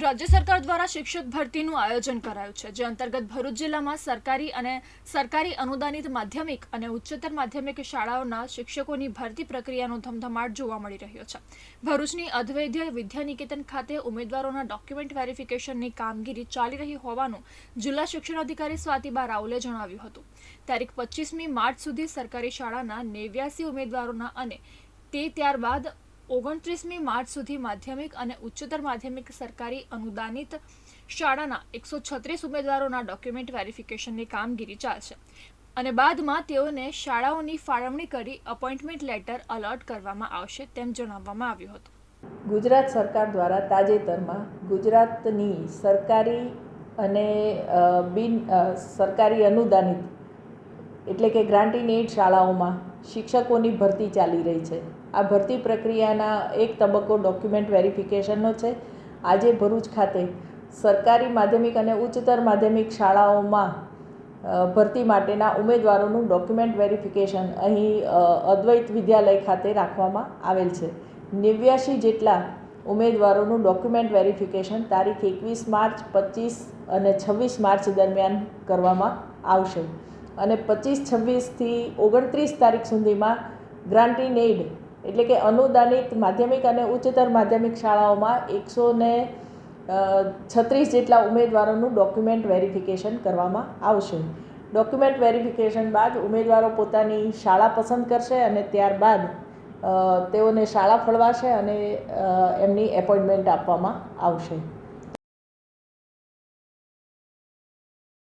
રાજ્ય સરકાર દ્વારા શિક્ષક ભરતીનું આયોજન કરાયું છે, જે અંતર્ગત ભરૂચ જિલ્લામાં સરકારી અને સરકારી અનુદાનિત માધ્યમિક અને ઉચ્ચતર માધ્યમિક શાળાઓના શિક્ષકોની ભરતી પ્રક્રિયાનો ધમધમાટ જોવા મળી રહ્યો છે. ભરૂચની અદ્વૈધ્ય વિદ્યાનિકેતન ખાતે ઉમેદવારોના ડોક્યુમેન્ટ વેરિફિકેશનની કામગીરી ચાલી રહી હોવાનું જિલ્લા શિક્ષણ અધિકારી સ્વાતિબા રાઉલે જણાવ્યું હતું. તારીખ પચીસમી માર્ચ સુધી સરકારી શાળાના નેવ્યાસી ઉમેદવારોના અને તે ત્યારબાદ ઓગણત્રીસમી માર્ચ સુધી માધ્યમિક અને ઉચ્ચતર માધ્યમિક સરકારી અનુદાનિત શાળાના એકસો છત્રીસ ઉમેદવારોના ડોક્યુમેન્ટ વેરિફિકેશનની કામગીરી ચાલશે. અને બાદમાં તેઓને શાળાઓની ફાળવણી કરી અપોઇન્ટમેન્ટ લેટર અલર્ટ કરવામાં આવશે તેમ જણાવવામાં આવ્યું હતું. ગુજરાત સરકાર દ્વારા તાજેતરમાં ગુજરાતની સરકારી અને બિન સરકારી અનુદાનિત એટલે કે ગ્રાન્ટીન શાળાઓમાં શિક્ષકોની ભરતી ચાલી રહી છે. આ ભરતી પ્રક્રિયાના એક તબક્કો ડોક્યુમેન્ટ વેરિફિકેશનનો છે. આજે ભરૂચ ખાતે સરકારી માધ્યમિક અને ઉચ્ચતર માધ્યમિક શાળાઓમાં ભરતી માટેના ઉમેદવારોનું ડોક્યુમેન્ટ વેરિફિકેશન અહીં અદ્વૈત વિદ્યાલય ખાતે રાખવામાં આવેલ છે. નેવ્યાશી જેટલા ઉમેદવારોનું ડોક્યુમેન્ટ વેરિફિકેશન તારીખ એકવીસ માર્ચ, પચીસ અને છવ્વીસ માર્ચ દરમિયાન કરવામાં આવશે. અને પચીસ છવ્વીસથી ઓગણત્રીસ તારીખ સુધીમાં ગ્રાન્ટીન એડ એટલે કે અનુદાનિત માધ્યમિક અને ઉચ્ચતર માધ્યમિક શાળાઓમાં એકસો ને છત્રીસ જેટલા ઉમેદવારોનું ડોક્યુમેન્ટ વેરિફિકેશન કરવામાં આવશે. ડોક્યુમેન્ટ વેરિફિકેશન બાદ ઉમેદવારો પોતાની શાળા પસંદ કરશે અને ત્યારબાદ તેઓને શાળા ફળવાશે અને એમની એપોઇન્ટમેન્ટ આપવામાં આવશે.